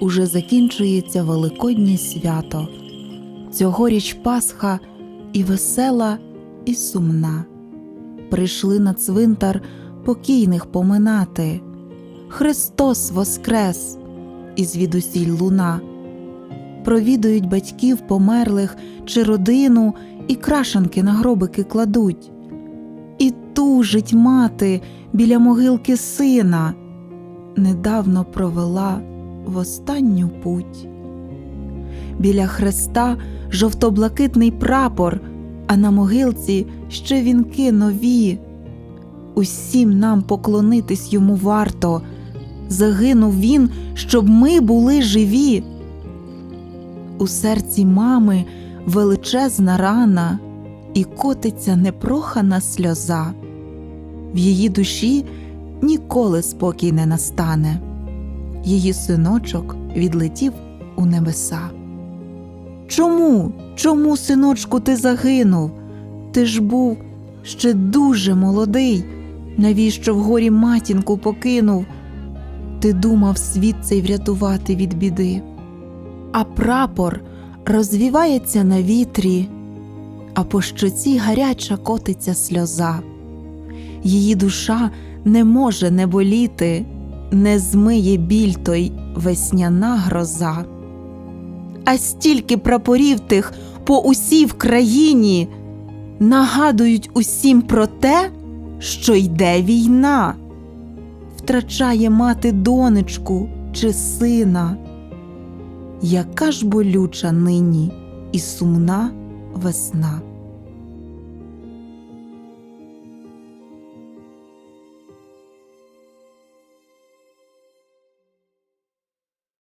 уже закінчується Великоднє свято. Цьогоріч Пасха і весела, і сумна. Прийшли на цвинтар покійних поминати. Христос воскрес, і звідусіль луна. Провідують батьків померлих чи родину, і крашанки на гробики кладуть. І тужить мати біля могилки сина, недавно провела в останню путь. Біля хреста жовто-блакитний прапор, а на могилці ще вінки нові. Усім нам поклонитись йому варто. Загинув він, щоб ми були живі. У серці мами величезна рана, і котиться непрохана сльоза. В її душі ніколи спокій не настане. Її синочок відлетів у небеса. Чому, чому, синочку, ти загинув? Ти ж був ще дуже молодий. Навіщо в горі матінку покинув? Ти думав світ цей врятувати від біди. А прапор розвівається на вітрі, а по щоці гаряча котиться сльоза. Її душа не може не боліти, не змиє біль той весняна гроза. А стільки прапорів тих по усій в країні нагадують усім про те, що йде війна, втрачає мати донечку чи сина. Яка ж болюча нині і сумна весна.